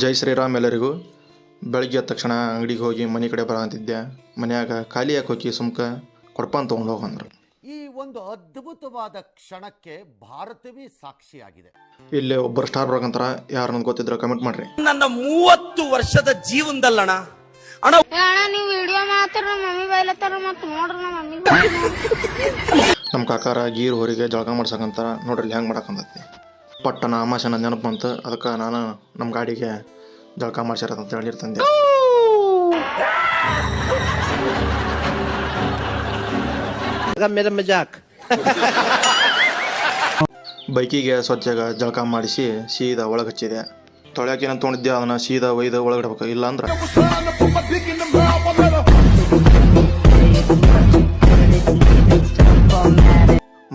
ಜೈ ಶ್ರೀರಾಮ್ ಎಲ್ಲರಿಗೂ. ಬೆಳಗ್ಗೆ ಎದ್ದ ತಕ್ಷಣ ಅಂಗಡಿಗೆ ಹೋಗಿ ಮನೆ ಕಡೆ ಬರಂತಿದ್ದೆ ಮನ್ಯಾಗ ಖಾಲಿ ಯಾಕೆ ಹೋಗಿ ಸುಮ್ಕ ಕೊಡ್ಪಾನ್ ತೊಗೊಂಡು ಹೋಗಂದ್ರು ಈ ಒಂದು ಅದ್ಭುತವಾದ ಕ್ಷಣಕ್ಕೆ ಭಾರತವೇ ಸಾಕ್ಷಿಯಾಗಿದೆ. ಇಲ್ಲೇ ಒಬ್ಬರು ಸ್ಟಾರ್ ಬರಕಂತಾರ ಯಾರು ನನ್ಗೆ ಗೊತ್ತಿದ್ರೆ ಕಮೆಂಟ್ ಮಾಡ್ರಿ. ನನ್ನ ಮೂವತ್ತು ವರ್ಷದ ಜೀವನದಲ್ಲಣ ಅಣ್ಣ ಏ ಅಣ್ಣ ನೀವು ವಿಡಿಯೋ ಮಾಡ್ತಾರ ನಮ್ಮ ಮಮ್ಮಿ ಬೈಲತ್ತಾರ ಮತ್ತೆ ನೋಡ್ರಿ ನಮ್ಮ ಮಮ್ಮಿ ನಮ್ಮ ಕಾಕಾರ ಗೀರ್ ಹೊರಿಗೆ ಜಳಕ ಮಾಡ್ಸಕಂತಾರ ನೋಡ್ರಿ ಹೆಂಗೆ ಮಾಡಕಂತೈತಿ ಪಟ್ಟನ ಅಮಾಶನ ನೆನಪು ಬಂತು. ಅದಕ್ಕೆ ನಾನು ನಮ್ಮ ಗಾಡಿಗೆ ಜಳಕ ಮಾಡ್ಸ್ಯಾರ ಅಂತ ಹೇಳಿರ್ತಂದೆ ತಂದೆ. ಮಜಾಕ್ ಬೈಕಿಗೆ ಸ್ವಚ್ಛಾಗ ಜಳಕ ಮಾಡಿಸಿ ಸೀದಾ ಒಳಗೆ ಹಚ್ಚಿದೆ ತೊಳ್ಯಾಕೇನ ತೊಗೊಂಡಿದ್ದೆ ಅದನ್ನ ಸೀದಾ ಒಯ್ದು ಒಳಗಿಡ್ಬೇಕು. ಇಲ್ಲ ಅಂದ್ರೆ?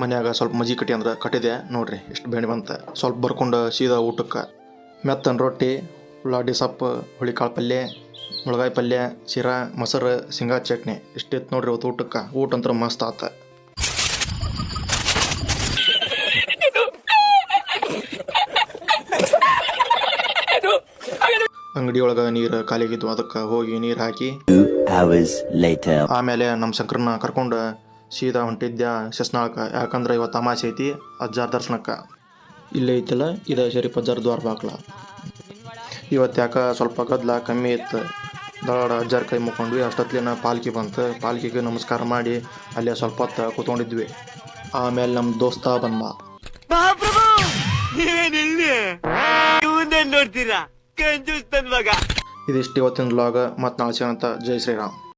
ಮನ್ಯಾಗ ಸ್ವಲ್ಪ ಮಜಿ ಕಟ್ಟಿ ಅಂದ್ರೆ ಕಟ್ಟಿದೆ. ನೋಡ್ರಿ ಎಷ್ಟು ಬೇಣಿ ಬಂತ. ಸ್ವಲ್ಪ ಬರ್ಕೊಂಡು ಸೀದಾ ಊಟಕ್ಕೆ. ಮೆತ್ತನ ರೊಟ್ಟಿ ಉಳ್ಳಾಗಡ್ಡಿ ಸೊಪ್ಪು ಹುಳಿಕಾಳು ಪಲ್ಯ ಮುಳಗಾಯಿ ಪಲ್ಯ ಶಿರಾ ಮೊಸರು ಶೇಂಗಾ ಚಟ್ನಿ. ಇಷ್ಟಿತ್ತು ನೋಡ್ರಿ ಇವತ್ತು ಊಟಕ್ಕೆ. ಊಟ ಅಂತ ಮಸ್ತ್ ಆತ. ಅಂಗಡಿ ಒಳಗೆ ನೀರು ಖಾಲಿಗಿದ್ವು ಅದಕ್ಕೆ ಹೋಗಿ ನೀರು ಹಾಕಿ. ಆಮೇಲೆ ನಮ್ಮ ಶಂಕರನ್ನ ಕರ್ಕೊಂಡು ಸೀದಾ ಹೊಂಟಿದ್ದೆ ಶಸ್ನಾಳಕ್ಕೆ. ಯಾಕಂದ್ರೆ ಇವತ್ತು ತಮಾಷೆ ಐತಿ ಅಜ್ಜಾರ್ ದರ್ಶನಕ್ಕೆ. ಇಲ್ಲೇ ಐತಿಲ್ಲ ಇದ ಶರೀಫ್ ಅಜ್ಜಾರ್ ದ್ವಾರ ಬಾಕ್ಲ ಇವತ್ತು ಯಾಕೆ ಸ್ವಲ್ಪ ಗದ್ಲ ಕಮ್ಮಿ ಇತ್ತು. ದಳಾಡ ಅಜ್ಜಾರ ಕೈ ಮುಕ್ಕೊಂಡ್ವಿ ಅಷ್ಟೊತ್ಲಿನ ಪಾಲ್ಕಿ ಬಂತು. ಪಾಲ್ಕಿಗೆ ನಮಸ್ಕಾರ ಮಾಡಿ ಅಲ್ಲೇ ಸ್ವಲ್ಪ ಹೊತ್ತು ಕೂತ್ಕೊಂಡಿದ್ವಿ. ಆಮೇಲೆ ನಮ್ಮ ದೋಸ್ತ ಬಂದ ನೋಡ್ತೀರಾ? ಇದಿಷ್ಟು ಇವತ್ತಿನ ಬ್ಲಾಗ್ ಮತ್ತೆ ನಾಳೆ ಸಿಗೋಣ ಜೈ ಶ್ರೀರಾಮ್.